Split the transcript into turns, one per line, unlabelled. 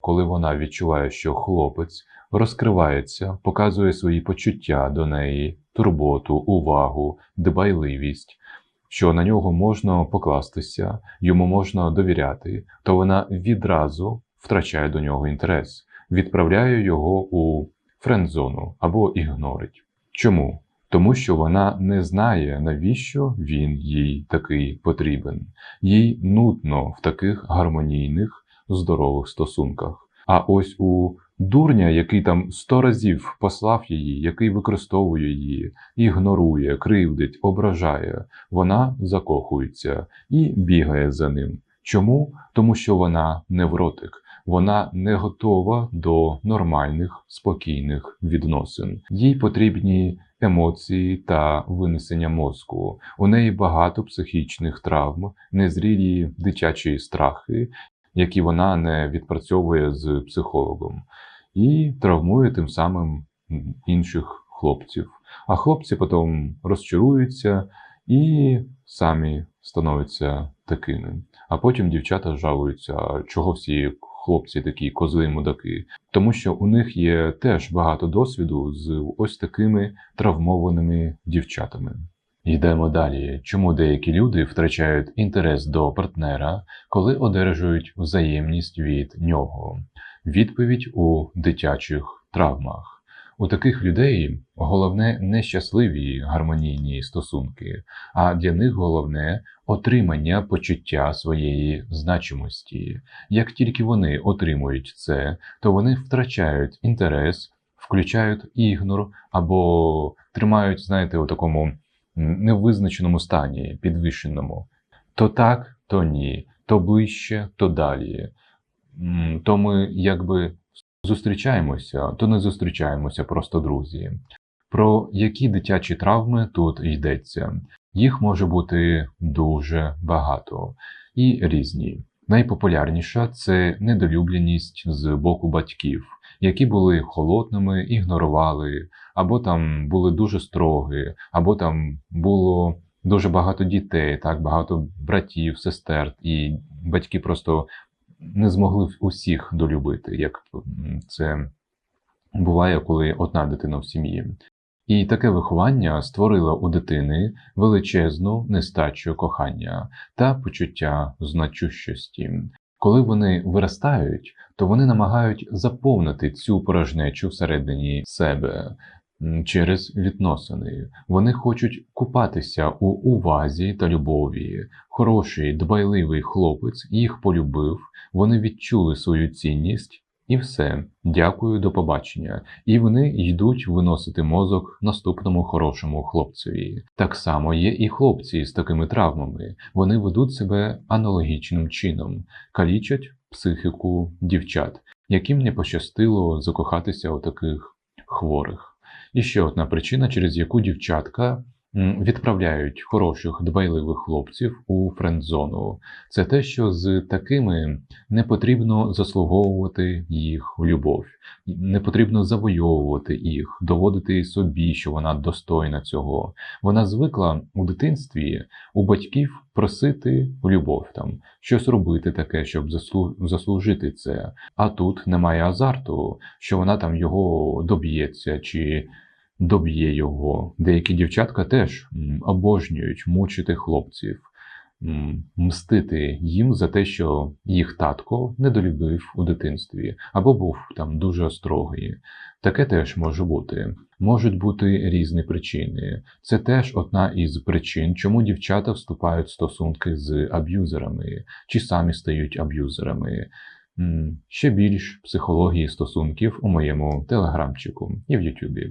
коли вона відчуває, що хлопець розкривається, показує свої почуття до неї, турботу, увагу, дбайливість, що на нього можна покластися, йому можна довіряти, то вона відразу втрачає до нього інтерес, відправляє його у френдзону або ігнорить. Чому? Тому що вона не знає, навіщо він їй такий потрібен. Їй нудно в таких гармонійних, здорових стосунках. А ось у дурня, який там сто разів послав її, який використовує її, ігнорує, кривдить, ображає, вона закохується і бігає за ним. Чому? Тому що вона невротик. Вона не готова до нормальних, спокійних відносин. Їй потрібні емоції та винесення мозку. У неї багато психічних травм, незрілі дитячі страхи, які вона не відпрацьовує з психологом, і травмує тим самим інших хлопців. А хлопці потім розчаруються і самі становляться такими. А потім дівчата жалуються, чого всі хлопці такі козли мудаки, тому що у них є теж багато досвіду з ось такими травмованими дівчатами. Йдемо далі. Чому деякі люди втрачають інтерес до партнера, коли одержують взаємність від нього? Відповідь у дитячих травмах. У таких людей головне не щасливі гармонійні стосунки, а для них головне отримання почуття своєї значимості. Як тільки вони отримують це, то вони втрачають інтерес, включають ігнор або тримають, знаєте, у такому невизначеному стані, підвищеному. То так, то ні, то ближче, то далі. То ми якби зустрічаємося, то не зустрічаємося просто друзі. Про які дитячі травми тут йдеться? Їх може бути дуже багато і різні. Найпопулярніша це недолюбленість з боку батьків, які були холодними, ігнорували, або там були дуже строгі, або там було дуже багато дітей, так багато братів, сестер, і батьки просто не змогли усіх долюбити, як це буває, коли одна дитина в сім'ї. І таке виховання створило у дитини величезну нестачу кохання та почуття значущості. Коли вони виростають, то вони намагають заповнити цю порожнечу всередині себе через відносини. Вони хочуть купатися у увазі та любові. Хороший, дбайливий хлопець їх полюбив, вони відчули свою цінність. І все, дякую, до побачення. І вони йдуть виносити мозок наступному хорошому хлопцеві. Так само є і хлопці з такими травмами. Вони ведуть себе аналогічним чином, калічать психіку дівчат, яким не пощастило закохатися у таких хворих. І ще одна причина, через яку дівчатка відправляють хороших дбайливих хлопців у френдзону. Це те, що з такими не потрібно заслуговувати їх любов, не потрібно завойовувати їх, доводити собі, що вона достойна цього. Вона звикла у дитинстві у батьків просити любов, там щось робити таке, щоб заслу- заслужити це. А тут немає азарту, що вона там його доб'ється чи доб'є його. Деякі дівчатка теж обожнюють мучити хлопців мстити їм за те, що їх татко недолюбив у дитинстві або був там дуже строгий. Таке теж може бути. Можуть бути різні причини. Це теж одна із причин, чому дівчата вступають в стосунки з аб'юзерами чи самі стають аб'юзерами. Ще більш психології стосунків у моєму телеграмчику і в Ютубі.